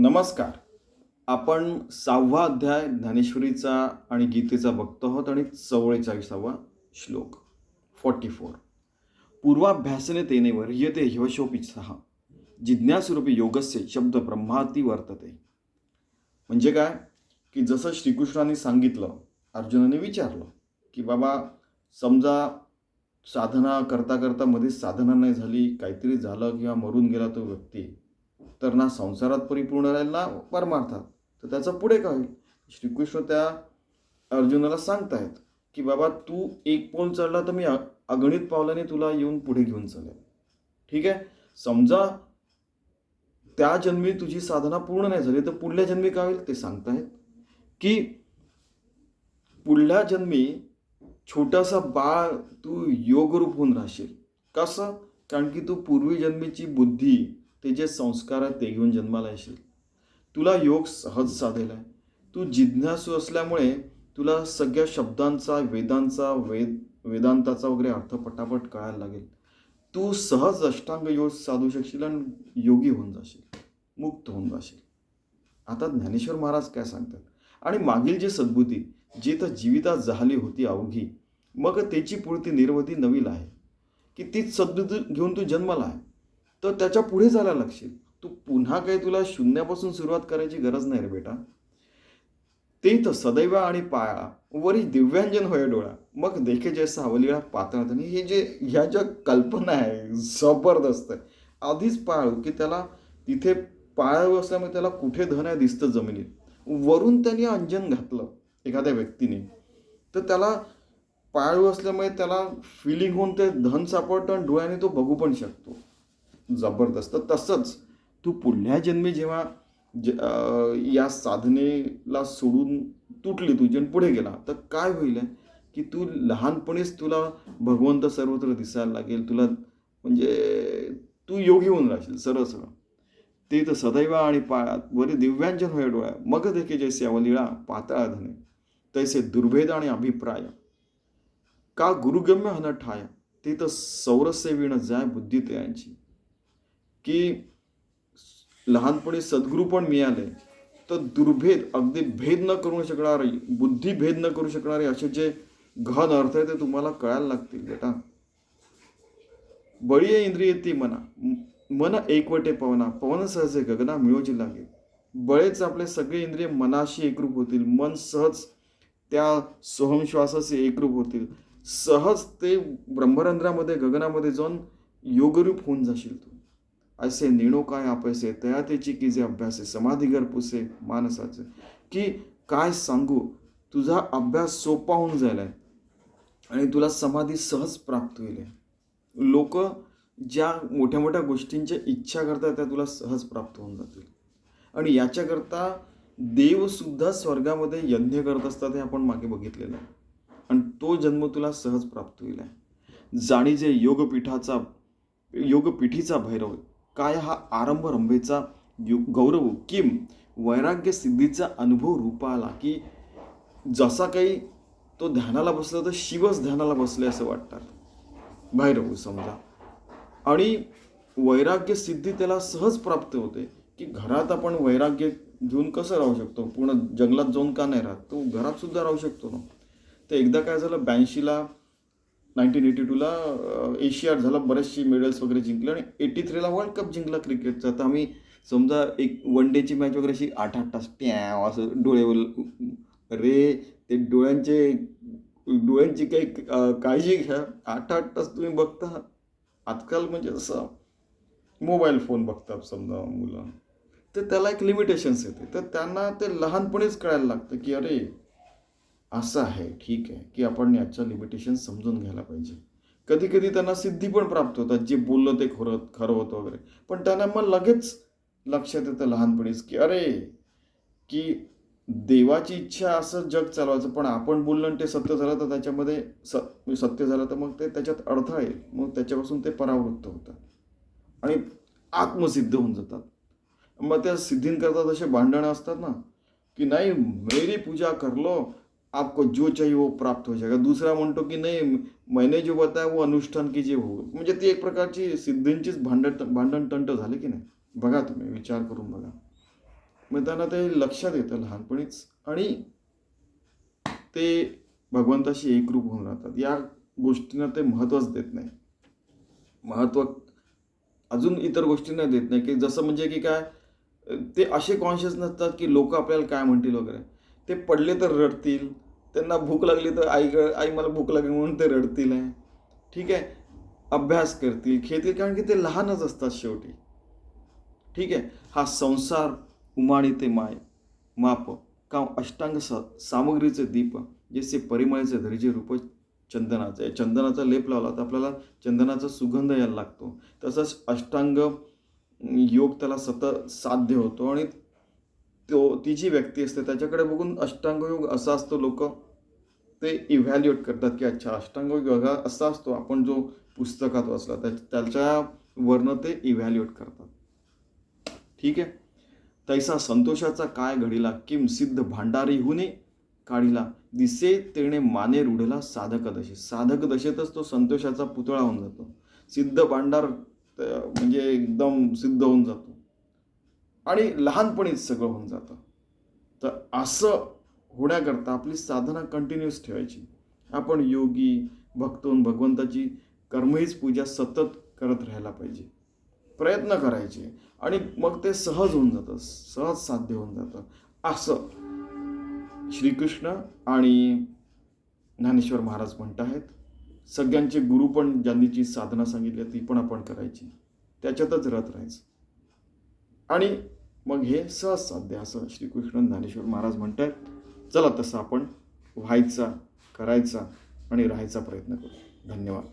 नमस्कार. आपण सहावा अध्याय ज्ञानेश्वरीचा आणि गीतेचा बघतो आहोत आणि चव्वेचाळीसावा श्लोक फॉर्टी फोर पूर्वाभ्यासने तेनेवर ह्यते हिवशोपी सहा जिज्ञासरूपी योगस्य शब्द ब्रह्माती वर्तते. म्हणजे काय? की जसं श्रीकृष्णाने सांगितलं अर्जुनाने विचारलं की बाबा समजा साधना करता करता मध्ये साधना नाही झाली काहीतरी झालं किंवा मरून गेला तो व्यक्ती तर ना संसारात परिपूर्ण राहील ना परमार्थात. तर त्याचं पुढे काय? होईल श्रीकृष्ण त्या अर्जुनाला सांगतायत की बाबा तू एक पाऊल चढला तर मी अगणित पावलाने तुला येऊन पुढे घेऊन चालेल. ठीक आहे? समजा त्या जन्मी तुझी साधना पूर्ण नाही झाली तर पुढल्या जन्मी काय होईल? ते सांगतायत की पुढल्या जन्मी छोटासा बाळ तू योगरूप होऊन राहशील. कसं? कारण की तू पूर्वी जन्मीची बुद्धी ते जे संस्कार आहेत ते घेऊन जन्माला येशील. तुला योग सहज साधेल आहे तू जिज्ञासू असल्यामुळे तुला सगळ्या शब्दांचा वेदांचा वेद वेदांताचा वगैरे अर्थ पटापट कळायला लागेल. तू सहज अष्टांग योग साधू शकशील आणि योगी होऊन जाशील. मुक्त होऊन जाशील. आता ज्ञानेश्वर महाराज काय सांगतात? आणि मागील जे सद्बुद्धी जी तर जीवितात झाली होती अवघी मग त्याची पूर्ती निर्वधी नवील आहे. की तीच सद्बुद्धी घेऊन तू जन्माला आहे. तर त्याच्या पुढे जायला लागशील तू पुन्हा काही तुला शून्यापासून सुरुवात करायची गरज नाही रे बेटा. ते तर सदैव आणि पाया वरी दिव्यांजन होय डोळा. मग देखे जे सावलीला पात्रात आणि हे जे ह्या ज्या कल्पना आहे जबरदस्त आहे. आधीच पाळू की त्याला तिथे पाळावं असल्यामुळे त्याला कुठे धन आहे दिसतं जमिनीत. वरून त्यांनी अंजन घातलं एखाद्या व्यक्तीने. तर त्याला पाळू असल्यामुळे त्याला फिलिंग होऊन ते धन सापडतं आणि डोळ्याने तो बघू पण शकतो. जबरदस्त. तसंच तू पुढल्या जन्मी जेव्हा ज या साधनेला सोडून तुटली तू आणि पुढे गेला तर काय होईल आहे की तू लहानपणीच तुला भगवंत सर्वत्र दिसायला लागेल तुला म्हणजे तू योगी होऊन राहशील सरळ सरळ. ते तर सदैव आणि पायात वरी दिव्यांजन होय डोळ्या मग देखे जैसे अवलिळा पातळा धने तैसे दुर्भेद आणि अभिप्राय. का गुरुगम्य हन ठाया ते तर सौरसेवीण जाय बुद्धी त्यांची की लहानपणी सद्गुरू पण मिळाले तर दुर्भेद अगदी भेद न करू शकणारी बुद्धी भेद न करू शकणारे असे जे घन अर्थ आहे ते तुम्हाला कळायला लागतील बेटा. बळी इंद्रिय ती मना. मन एकवटे पवना. पवन सहजे गगना मिळोजी लागे. बळेच आपले सगळे इंद्रिय मनाशी एकरूप होतील. मन सहज त्या सोहमश्वासाशी एकरूप होतील. सहज ते ब्रह्मरंध्रामध्ये गगनामध्ये जाऊन योगरूप होऊन जाशील तू. असे नेणो काय आपैसे तयातेची की जे अभ्यासे समाधीगर पुसे मानसाचे की काय सांगू तुझा अभ्यास सोपा होऊन जायला आहे आणि तुला समाधी सहज प्राप्त होईल लोक ज्या मोठ्या मोठ्या गोष्टींच्या इच्छा करतात त्या तुला सहज प्राप्त होऊन जातील. आणि याच्याकरता देवसुद्धा स्वर्गामध्ये यज्ञ करत असतात हे आपण मागे बघितलेलं आहे. आणि तो जन्म तुला सहज प्राप्त होईल आहे. जाणीजे योगपीठाचा योगपीठीचा भैरव काय हा आरंभ रंभेचा यु गौरव किम वैराग्य सिद्धीचा अनुभव रूपाला की जसा काही तो ध्यानाला बसला तर शिवच ध्यानाला बसले असं वाटतात. भैरव समजा. आणि वैराग्य सिद्धी त्याला सहज प्राप्त होते की घरात आपण वैराग्य घेऊन कसं राहू शकतो? पूर्ण जंगलात जाऊन का नाही राहत? तो घरात सुद्धा राहू शकतो ना. तर एकदा काय झालं ब्याऐंशीला नाईन्टीन एटी टूला एशियाड झाला बरेचशी मेडल्स वगैरे जिंकले आणि एटी थ्रीला वर्ल्ड कप जिंकला क्रिकेटचा तर आम्ही समजा एक वन डेची मॅच वगैरे अशी आठ आठ तास ट्याव असं डोळेवर रे ते डोळ्यांचे डोळ्यांची काही काळजी घ्या. आठ आठ तास तुम्ही बघता. आजकाल म्हणजे असं मोबाईल फोन बघतात समजा मुलं. तर त्याला एक लिमिटेशन्स येते. तर त्यांना ते लहानपणीच कळायला लागतं की अरे असं आहे ठीक आहे की आपण याचं लिमिटेशन समजून घ्यायला पाहिजे. कधी कधी त्यांना सिद्धी पण प्राप्त होतात जे बोललं ते खरं खरं होतं वगैरे. पण त्यांना मग लगेच लक्षात येतं लहानपणीच की अरे की देवाची इच्छा असं जग चालवायचं पण आपण बोललं ते सत्य झालं तर त्याच्यामध्ये स सत्य झालं तर मग ते त्याच्यात अडथळा येईल. मग त्याच्यापासून ते परावृत्त होतात. आणि आत्मसिद्ध होऊन जातात. मग त्या सिद्धींकरता तसे भांडणं असतात ना की नाही मेरी पूजा करलो आपको जो चाहिए वो प्राप्त हो जाएगा। दुसरा म्हणतो की नाही मैंने जो बताया वो अनुष्ठान की जे हो म्हणजे ती एक प्रकारची सिद्धींचीच भांडण भांडण तंट झाले की नाही बघा तुम्ही विचार करून बघा। मग त्यांना ते लक्षात येतं लहानपणीच आणि ते भगवंताशी एकरूप होऊन राहतात. या गोष्टींना ते महत्त्वच देत नाही. महत्त्व अजून इतर गोष्टींना देत नाही की जसं म्हणजे की काय ते असे कॉन्शियस नसतात की लोक आपल्याला काय म्हणतील वगैरे. ते पडले तर रडतील. त्यांना भूक लागली तर आई आई मला भूक लागली म्हणून ते रडतील आहे. ठीक आहे? अभ्यास करतील खेळतील कारण की ते लहानच असतात शेवटी. ठीक आहे? हा संसार उमाणी ते माय. माप. का अष्टांग सा सामग्रीचे दीप जसे परिमळाचे धरीचे रूप चंदनाचं. आहे चंदनाचा लेप लावला तर आपल्याला चंदनाचा सुगंध यायला लागतो. तसंच अष्टांग योग त्याला सतत साध्य होतो आणि तो ती जी व्यक्ती असते त्याच्याकडे बघून अष्टांगयोग असा असतो लोक. ते इव्हॅल्युएट करतात की अच्छा अष्टांगयोग असा असतो आपण जो पुस्तकात वाचला त्या त्याच्यावरनं ते इव्हॅल्युएट करतात. ठीक आहे? तैसा संतोषाचा काय घडीला किम सिद्ध भांडारी हुने काढीला दिसे तेणे माने रुढला साधक दशेत साधक दशेतच तो संतोषाचा पुतळा होऊन जातो. सिद्ध भांडार म्हणजे एकदम सिद्ध होऊन जातो. आणि लहानपणीच सगळं होऊन जातं. तर असं होण्याकरता आपली साधना कंटिन्युअस ठेवायची. आपण योगी भक्तून भगवंताची कर्महीच पूजा सतत करत राहायला पाहिजे. प्रयत्न करायचे आणि मग ते सहज होऊन जातं सहज साध्य होऊन जातं. असं श्रीकृष्ण आणि ज्ञानेश्वर महाराज म्हणत आहेत. सगळ्यांचे गुरु पण ज्यांनी जी साधना सांगितली ती पण आपण करायची. त्याच्यातच रथ राहायचं. आणि मग हे सहज साध्य. असं श्रीकृष्ण ज्ञानेश्वर महाराज म्हणत आहेत चला तसं आपण व्हायचा करायचा आणि राहायचा प्रयत्न करू. धन्यवाद.